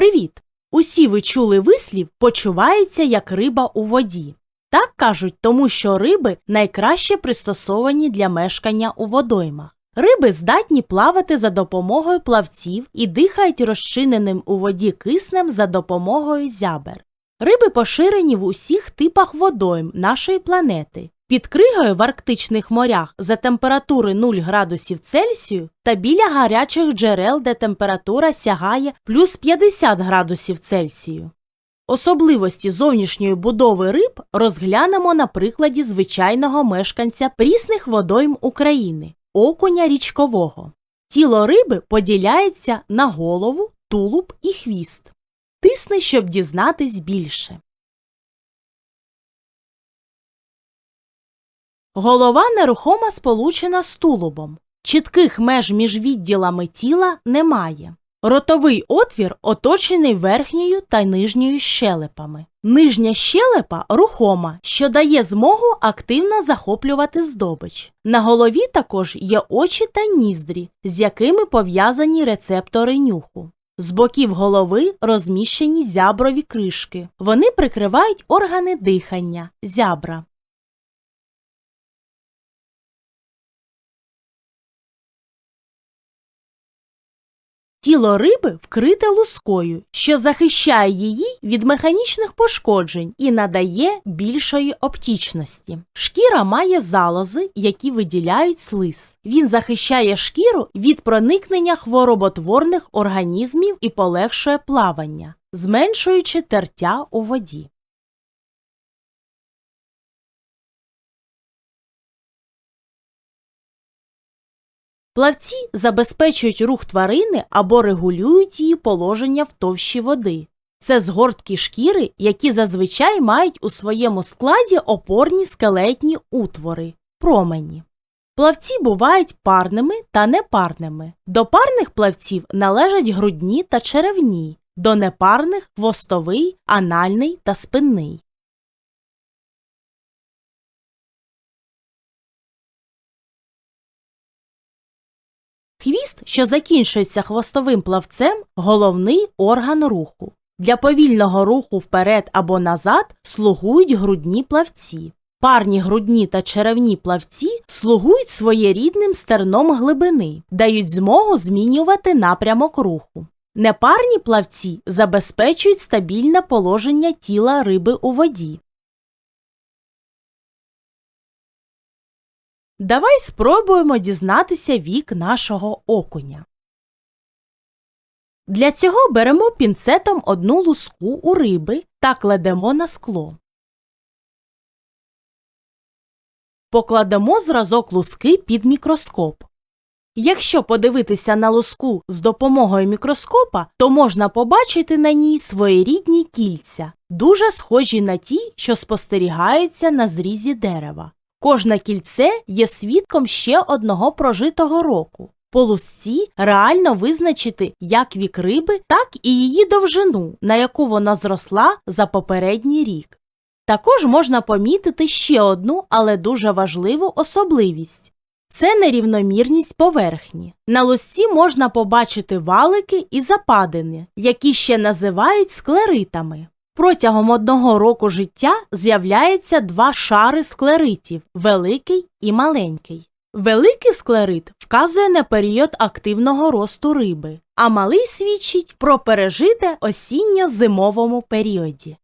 Привіт! Усі ви чули вислів почувається як риба у воді. Так кажуть, тому що риби найкраще пристосовані для мешкання у водоймах. Риби здатні плавати за допомогою плавців і дихають розчиненим у воді киснем за допомогою зябер. Риби поширені в усіх типах водойм нашої планети. Під кригою в арктичних морях за температури 0 градусів Цельсію та біля гарячих джерел, де температура сягає плюс 50 градусів Цельсію. Особливості зовнішньої будови риб розглянемо на прикладі звичайного мешканця прісних водойм України окуня річкового. Тіло риби поділяється на голову, тулуб і хвіст. Тисни, щоб дізнатись більше. Голова нерухомо сполучена з тулубом. Чітких меж між відділами тіла немає. Ротовий отвір оточений верхньою та нижньою щелепами. Нижня щелепа рухома, що дає змогу активно захоплювати здобич. На голові також є очі та ніздрі, з якими пов'язані рецептори нюху. З боків голови розміщені зяброві кришки. Вони прикривають органи дихання, зябра. Тіло риби вкрите лускою, що захищає її від механічних пошкоджень і надає більшої оптічності. Шкіра має залози, які виділяють слиз. Він захищає шкіру від проникнення хвороботворних організмів і полегшує плавання, зменшуючи тертя у воді. Плавці забезпечують рух тварини або регулюють її положення в товщі води. Це згортки шкіри, які зазвичай мають у своєму складі опорні скелетні утвори промені. Плавці бувають парними та непарними. До парних плавців належать грудні та черевні, до непарних хвостовий, анальний та спинний. Хвіст, що закінчується хвостовим плавцем, головний орган руху. Для повільного руху вперед або назад слугують грудні плавці. Парні грудні та черевні плавці слугують своєрідним стерном глибини, дають змогу змінювати напрямок руху. Непарні плавці забезпечують стабільне положення тіла риби у воді. Давай спробуємо дізнатися вік нашого окуня. Для цього беремо пінцетом одну луску у риби та кладемо на скло. Покладемо зразок луски під мікроскоп. Якщо подивитися на луску з допомогою мікроскопа, то можна побачити на ній своєрідні кільця, дуже схожі на ті, що спостерігаються на зрізі дерева. Кожне кільце є свідком ще одного прожитого року. По лусці реально визначити як вік риби, так і її довжину, на яку вона зросла за попередній рік. Також можна помітити ще одну, але дуже важливу особливість це нерівномірність поверхні. На лусці можна побачити валики і западини, які ще називають склеритами. Протягом одного року життя з'являється два шари склеритів великий і маленький. Великий склерит вказує на період активного росту риби, а малий свідчить про пережите осінньо зимовому періоді.